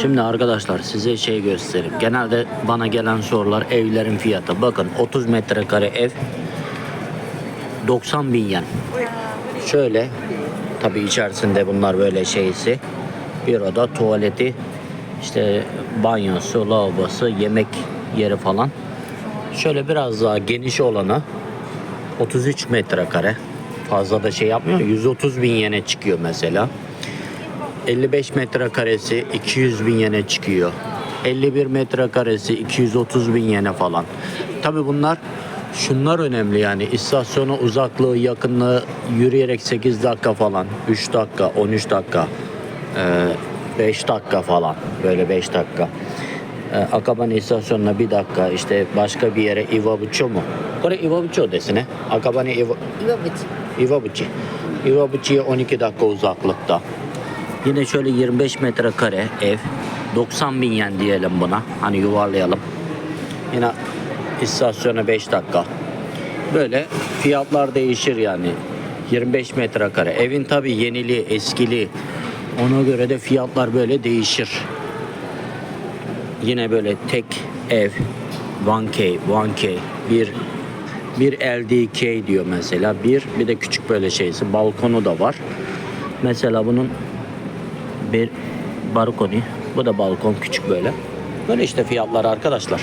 Şimdi arkadaşlar size şey göstereyim. Genelde bana gelen sorular evlerin fiyatı. Bakın 30 metrekare ev 90 bin yen. Şöyle tabi içerisinde bunlar böyle şeysi. Bir oda tuvaleti işte banyosu, lavabosu, yemek yeri falan. Şöyle biraz daha geniş olanı 33 metrekare. Fazla da şey yapmıyor. 130 bin yene çıkıyor mesela. 55 metrekaresi 200 bin yene çıkıyor. 51 metrekaresi 230 bin yene falan. Tabi bunlar şunlar önemli yani istasyona uzaklığı yakınlığı yürüyerek 8 dakika falan 3 dakika 13 dakika 5 dakika falan böyle 5 dakika. Akabane istasyonuna bir dakika işte başka bir yere Iwabuchi mu? Kore Iwabuchi desine. Akabane Iwa, 岩淵 Iwabuchi. Iwabuchi'ye 12 dakika uzaklıkta. Yine şöyle 25 metrekare ev. 90 bin yen diyelim buna. Hani yuvarlayalım. Yine istasyona 5 dakika. Böyle fiyatlar değişir yani. 25 metrekare. Evin tabi yenili, eskili. Ona göre de fiyatlar böyle değişir. Yine böyle tek ev 1K, 1K, bir bir LDK diyor mesela. Bir bir de küçük böyle şeysi. Balkonu da var. Mesela bunun bir balkonu. Bu da balkon küçük böyle. Böyle işte fiyatlar arkadaşlar.